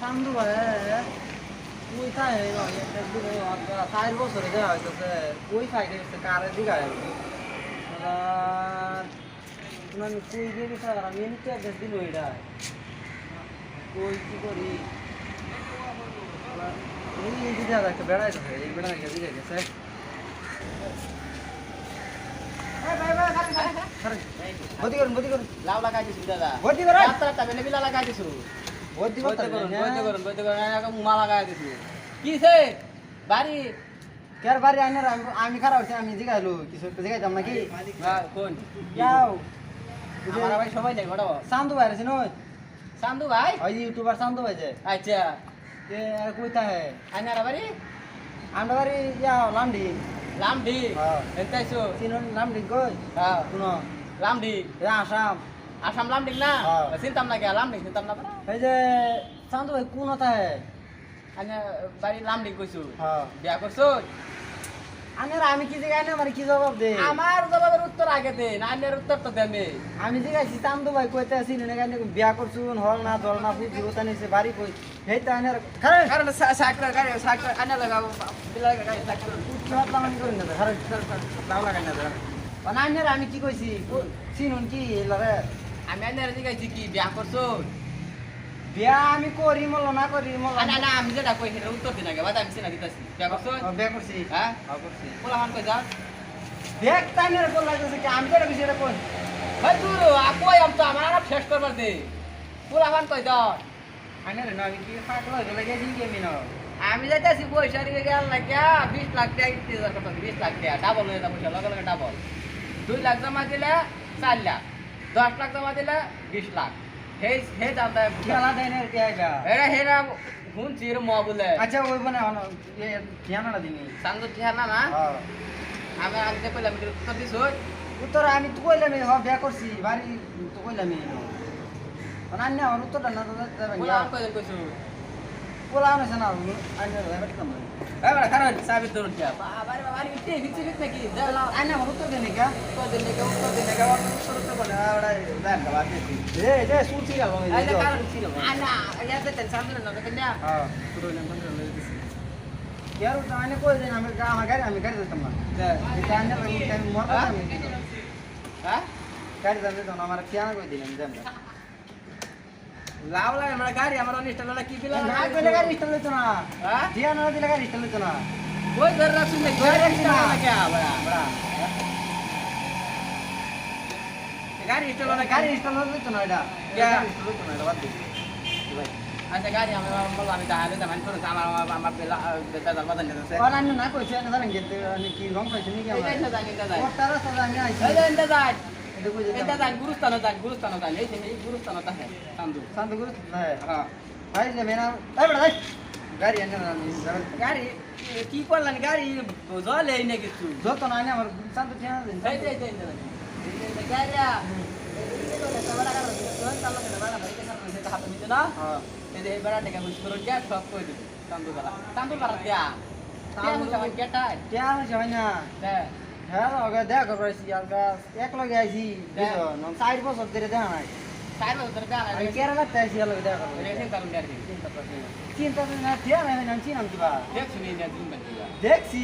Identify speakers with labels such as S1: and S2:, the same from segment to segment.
S1: চান্দু ভাই ওই খাই একদিন চার বছরে দেওয়া হইতেছে ওই খাই গেছে কারে দিঘায় মানে কুই দিয়ে গেছে আর আমি এমনি অ্যাড্রেস দিল এটা কই কি করি এই দিদি দাদা একটা বেড়াই থাকে এই বেড়া একটা দিঘায় গেছে বদি করুন বদি করুন
S2: লাউ লাগাই দিছি দাদা
S1: বদি করুন
S2: বেলে বিলা লাগাই দিছো বইতে
S1: করুন
S2: বইতে করুন বইতে করুন। এরকম মুমা লাগাই দিছি। কি সে? বাড়ি?
S1: কার বাড়ি আইনার? আমি- খারাপ হচ্ছে আমি জিগাইলো কিছু একটা জিগাইতাম নাকি?
S2: কোন?
S1: যাও
S2: আমার ভাই সবাই যাই বড়।
S1: চান্দু ভাই আছে নয়?
S2: সান্দু ভাই?
S1: ওই ইউটিউবার চান্দু ভাই যে।
S2: আচ্ছা।
S1: এ আর কইতা হে?
S2: আনারা বাড়ি?
S1: আমরা বাড়ি ইয়া লামডি।
S2: লামডি?
S1: হ্যাঁ।
S2: এনতাইছো?
S1: চিনন লামডি কই?
S2: হ্যাঁ।
S1: শুনো।
S2: লামডি?
S1: আসাম।
S2: আসাম লামডি না?
S1: হ্যাঁ।
S2: চিন্তাম না গিয়া লামডি চিন্তাম না
S1: এই যে চান্দু ভাই কোন হতা হে?
S2: আনে বাড়ি লামডি কইছো।
S1: হ্যাঁ।
S2: বিয়া করছ?
S1: আনের আমি কি জিগাই না আমার কি জবাব দে?
S2: আমার জবাবের উত্তর আগে দে নানের উত্তর তো দেবে
S1: আমি। জিগাইছি চান্দু ভাই কইতে আছি নে গানে বিয়া করছুন হল না দল না ফুল জীবতা নিছে বাড়ি কই? হেই তা আনের খারে!
S2: কারণ সাকরা গাড়ি সাকরা আনে লাগাবো বিলা গাড়ি সাকরা।
S1: কি হাত লাগানি করি না খারে?
S2: লাউ লাগাই না দাদা
S1: আমি কি কইছি? চিনুন কি এলারে
S2: আমি আনে জিগাইছি কি বিয়া করছ?
S1: বিয়া আমি করি মল না করি মল
S2: না। না আমি যেটা কই সেটা উত্তর দিন আগে বাদা আমি সিনা দিতাছি। বিয়া করছ?
S1: বিয়া করছি।
S2: হ্যাঁ?
S1: করছি।
S2: পোলা মান কই যাও?
S1: দেখ তাইনের বল লাগতেছে কি আমি যেটা কইছি এটা কই।
S2: ভাই দূর আকই আম তো আমার আর শেষ করবার দে। পোলা মান কই যাও?
S1: আইনের না আমি কি পাগল গেলে গেছি কি আমি না?
S2: আমি যাইতাছি পয়সা দিয়ে গেল না কিয়া বিশ লাখ টাকা দিতে যাচ্ছ বিশ লাখ টাকা ডাবল হয়ে যাবে পয়সা লগে লগে ডাবল দুই লাখ জমা দিলে চার লাখ। দশ লাখ জমা দিলে বিশ লাখ। সেই সেই দাম দেয়
S1: খেলা দেনের কি আইবা?
S2: এরা হেরা শুনছি এর ম বলে।
S1: আচ্ছা ওই বনে এ ধ্যানটা দিনি
S2: সাঙ্গ ঠিয়ানা না? আমি যে কইলাম উত্তর দিছ
S1: উত্তর আমি তো কইলাম হ বিয়া করছি বাড়ি তো কইলাম অনান্য আমার উত্তরটা না দাদা
S2: কইলাম কইছো
S1: পোলা আনছে না আইনের হেবাটি কাম
S2: এবার কারণ সাবিত ধরুন দিয়া বাবারে বাবারে ইতে ভিতরে ভিতরে নাকি? দেলা
S1: আইনা আমার উত্তর দেনে কা
S2: উত্তর লাভ লাগে আমার গাড়ি আমার ইনস্টল না কি দিলাম
S1: না দিলে গাড়ি ইনস্টল হতো না।
S2: হ্যাঁ?
S1: দিয়া না দিলে গাড়ি ইনস্টল হতো না।
S2: ওই ধর রাখছি না
S1: গাড়ি রাখছি না
S2: কে বড়া বড়া। আমি এটা যাক গুরুস্থান যাক গুরুস্থান যাক এই যে হ্যাঁ, গুরুস্থান হে সান্দু
S1: সান্দু গুরুস্থান হে
S2: হ্যাঁ।
S1: ভাই যে মেনা এই বড় ভাই গাড়ি এনে না
S2: গাড়ি কি করলেন? গাড়ি জল এই নাকি তুই
S1: যত না না আমার সান্দু ঠিক আছে
S2: এই যে এই যে গাড়িয়া তান্দুর বাড়া তান্দুর বাড়া
S1: টিয়া। টিয়া হয়েছে না।
S2: হ্যাঁ।
S1: হ্যাঁ আগে দেখা করাইছি আলগা এক লগে আইছি বুঝছ চার বছর ধরে দেখা নাই।
S2: চার বছর ধরে দেখা
S1: নাই। কেরালা তে আইছি আলগা দেখা মানে
S2: করাইছি চিন্তা করুন আর চিন্তা করুন
S1: চিন্তা করুন না দিয়া নাই নাম চিনাম দিবা
S2: দেখছি নি না দিন দিবা
S1: দেখছি।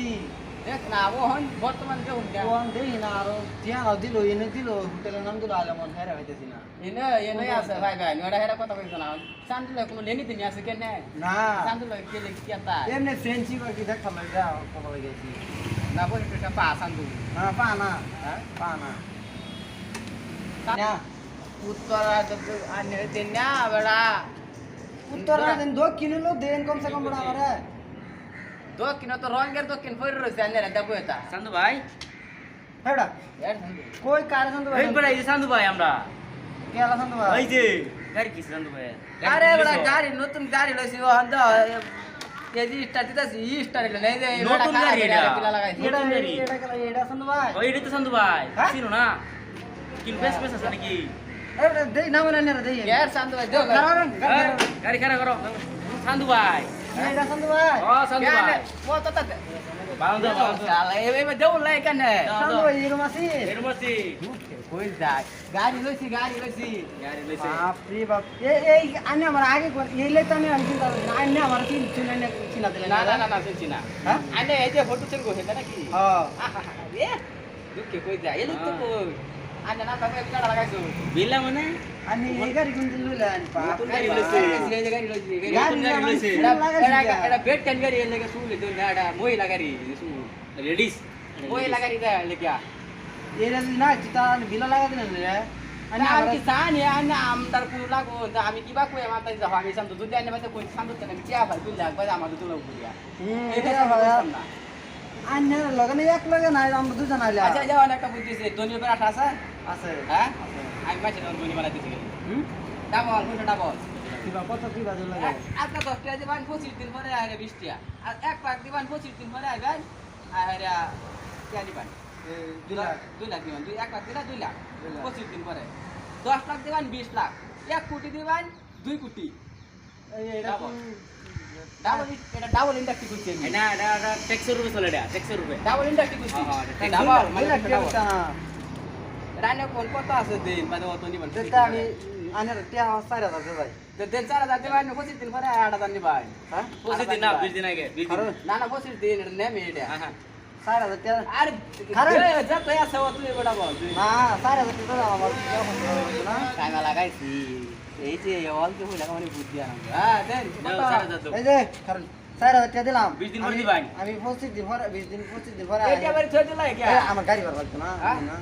S2: দেখ না ও হন বর্তমান যে হন
S1: ওন দেই না আর দিয়া না দিলো এনে দিলো হোটেলের নাম দিলো আলে মন হেরা হইতেছি না।
S2: এনে এনে আছে ভাই ভাই নড়া হেরা কথা কইছ না। শান্তুল কোনো লেনি দিনি আছে কেন
S1: না।
S2: শান্তুল কে লে কি তা
S1: এমনে ফ্রেন্ডশিপ আর কি দেখা লাগে কথা গেছি
S2: না বলি তো পা চান্দু
S1: না পা না
S2: হ্যাঁ
S1: পা না না
S2: উত্তর আনে দিন না বড়া
S1: উত্তর দিন দক্ষিণ হলো দেন কমসে কম বড় আমারে
S2: দক্ষিণ তো রঙের দক্ষিণ ফইর রইছে আনে দেবো এটা
S3: সান্দু ভাই
S1: হেডা
S2: এর চান্দু
S1: কই কারে
S3: এই বড় এই সান্দু ভাই আমরা
S1: কেলা সন্ত ভাই
S3: এই যে গাড়ি কি সান্দু ভাই
S2: আরে বড়া গাড়ি নতুন গাড়ি লইছি ও হন্দ এই যে স্টার দিতাছি স্টার হইল না এই যে
S3: নতুন গাড়ি এটা। নতুন গাড়ি।
S1: এটা কেলা এটা সন্ত ভাই
S3: ওই এটা তো সান্দু ভাই? চিনো না কি বেশ বেশ আছে নাকি
S1: এটা দেই না মানে না দেই
S2: ইয়ার চান্দু ভাই দেও
S3: গাড়ি খারাপ করো সান্দু ভাই
S1: এটা সন্ত ভাই
S3: ও সান্দু ভাই
S2: ও তো
S1: হ্যাঁ? হ্যাঁ
S3: বিলা মানে
S1: আমি এই গাড়ি কোন দিন লইলেন
S2: নতুন
S1: বাপ
S2: গাড়ি লইছি এই গাড়ি লইছি গাড়ি
S3: লইছে।
S2: এটা এটা বেড টেন গাড়ি লাগে শুলে তো না এটা মহিলা গাড়ি শু
S3: লেডিস
S2: মহিলা গাড়ি দেয় লেগিয়া
S1: এরা না চিতা বিলা লাগা দিলেন রে
S2: আমি আমি কি জানি আমি আমদার পুরো লাগো আমি কিবা কই আমার তাই যাও আমি সামনে যদি আনে মাঝে কই সামনে তো আমি চিয়া ভাই তুই লাগবে আমার তুলো বুড়িয়া
S1: হুম
S2: এটা
S1: এটা হয়
S2: বুঝতাম না
S1: আনি লগে না এক লগে নাই আমরা দুজন আইলা
S2: আচ্ছা যাও একটা আমি মাঝে দনীয় বেড়া দিতে গেলি। ডাবল কোনটা ডাবল।
S1: কিবা কত কি বাজে লাগে?
S2: আজকে দশ টাকা দিবান পঁচিশ দিন পরে আরে বিশ টাকা আর এক পাক দিবান পঁচিশ দিন পরে আইবেন আরে কে দিবান। দুই লাখ।
S1: লাখ
S2: দুই লাখ দিবান দুই এক লাখ দিলা দুই লাখ
S1: লাখ।
S2: পঁচিশ দিন পরে। দশ লাখ দিবান বিশ লাখ। এক কোটি দিবান দুই কোটি। ডাবল। ডাবল এটা ডাবল ইন্ডাস্ট্রি করছি আমি
S3: এটা এটা রূপে চলে এটা ট্যাক্সের রূপে
S2: ডাবল ইন্ডাস্ট্রি করছি
S3: হ্যাঁ, হ্যাঁ,
S2: ডাবল মানে
S1: লাখ টাকা
S2: ডাবল। রান্না কোন কত আছে দিন মানে অত নিবান
S1: যেটা আমি আনের টিয়া চার হাজার দেবাই
S2: দেন চার হাজার দিবান পঁচিশ দিন পরে আট হাজার নিবান
S1: হ্যাঁ
S3: পঁচিশ দিন না বিশ দিন আগে বিশ দিন
S1: কারণ
S2: না না পঁচিশ দিন এটা নেমে এটা
S3: হ্যাঁ, হ্যাঁ।
S1: চার হাজার টিয়া
S2: আরে
S1: কারণ-
S2: আরে যত আছে অত বড় বল তুই
S1: না চার হাজার টিয়া আমার যখন না
S2: টাকা লাগাইছি এই যে অল্প হইলা মানে বুদ্ধি আরাম হ্যাঁ দেন।
S1: এই যে কারণ চার হাজার দিলাম
S3: বিশ দিন পরে দিবাই।
S1: আমি পঁচিশ দিন পরে বিশ দিন পঁচিশ দিন পরে
S2: এইটা আবার ছোট লাগে
S1: এই, আমার গাড়ি বার
S2: হ্যাঁ?
S1: না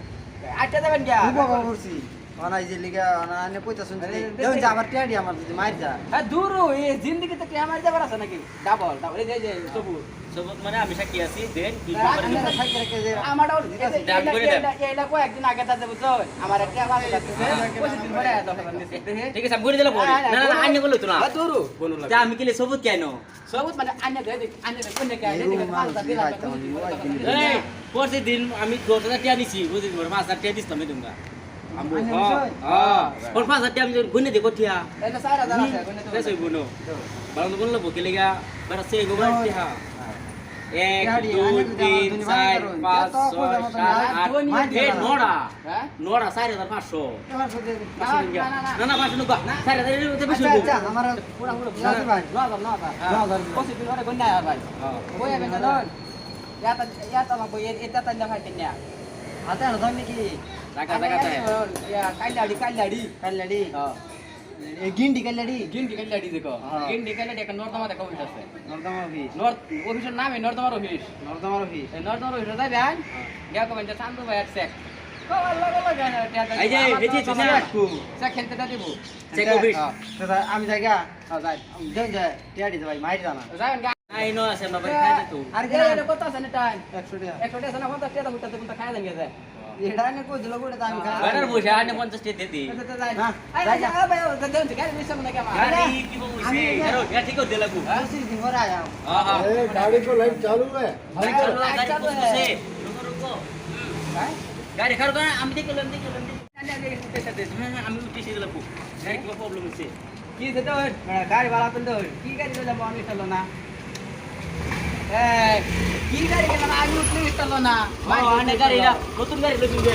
S2: আটটা দেবেন
S1: অভাব করছি। অনা এই যে লিগা অনা পয়সা শুনছি দেখুন যে আমার টিয়া আমার যদি মার যা
S2: হ্যাঁ দূর এই জিন্দগি তো যাবার আছে নাকি ডাবল ডাবল এই যে সবুজ
S3: সবুজ মানে আমি সাক্ষী আছি দেন কি
S2: হ্যাঁ,
S3: করে করে দেন।
S2: আগে বুঝছ আমার একটা দিন পরে
S3: ঠিক আছে আমি করে দিলাম।
S2: হ্যাঁ, হ্যাঁ,
S3: না না আন্য তো না
S2: হ্যাঁ, দূর
S3: আমি কিলে সবুজ কেন
S2: সবুজ মানে আন্য দে দে আন্য দে কোন কে
S1: এই রুম মানুষ দিলাই
S3: পরশু দিন আমি দশ হাজার টাকা দিছি বুঝলি মোর পাঁচ হাজার টাকা দিছিলাম তুমি ওর পাঁচ হাজার আমি গুনে দেবো ঠিয়া
S2: এটা চার হাজার আছে কোন
S3: বেশ হইব নো বারো গুণ লব কেলে গা বেটা সে গোবার ঠিয়া এক দুই তিন চার পাঁচ ছয় সাত আট
S1: আর
S3: নড়া
S2: হ্যাঁ
S3: নড়া চার হাজার পাঁচশো
S2: না না
S3: পাঁচশো নব্বা চার হাজার বেশি
S2: কোন ভাই
S1: হাতে আর ধর নাকি কাল্লাডি
S2: হ্যাঁ
S1: এই গিন্ডি কাল্লাডি
S2: গিন্ডি কাইলাড়ি দেখো। গিন্ডি কাইলাড়ি একটা নর্দমা দেখা অফিস আছে
S1: নর্দমা অফিস
S2: নর্থ অফিসের নামে নর্দমার অফিস
S1: নর্দমা অফিস
S2: নর্দমার অফিসে যাবেন গিয়া কমেন যে শান্ত ভাই
S1: আমি
S2: যাই
S1: দেন যে মাইর জানা
S2: যাবেন
S3: আই নো আছে বাবা খাই তো
S1: আর
S2: কত আছে না টাইম
S1: একশো টাকা
S2: একশো টাকা না কত টাকা উঠতে কোনটা খাই দেন গেছে
S1: এটা নে কই দিল গোটা আমি খাই
S3: বাটার বসে আনে পঞ্চাশ টাকা দিতি
S1: হ্যাঁ,
S2: আই
S1: যাই যা।
S2: যা ভাই দেন গাড়ি মিশন না কেমন
S3: গাড়ি কি বলছে এরো গাড়ি ঠিক করে লাগু
S1: পঁচিশ দিন পরে আয়া
S3: হ্যাঁ হ্যাঁ
S4: गाड़ी को लाइट चालू है
S3: গাড়ি চালু গাড়ি
S2: চালু
S3: বসে
S2: है।
S3: রুকো রুকো
S2: হ্যাঁ
S3: গাড়ি খারো না আমি দেখলাম দেখলাম হ্যাঁ আমি উঠেছি দিলাম গাড়ি কি প্রবলেম হচ্ছে
S2: কি দিতে হয় গাড়ি ভাড়া পেন তো কি গাড়ি দিলে বন্ধ চলো না এই কি গাড়ি গেল না আগে উঠলে চলো না।
S3: আনে গাড়ি না নতুন গাড়ি লইছেন যে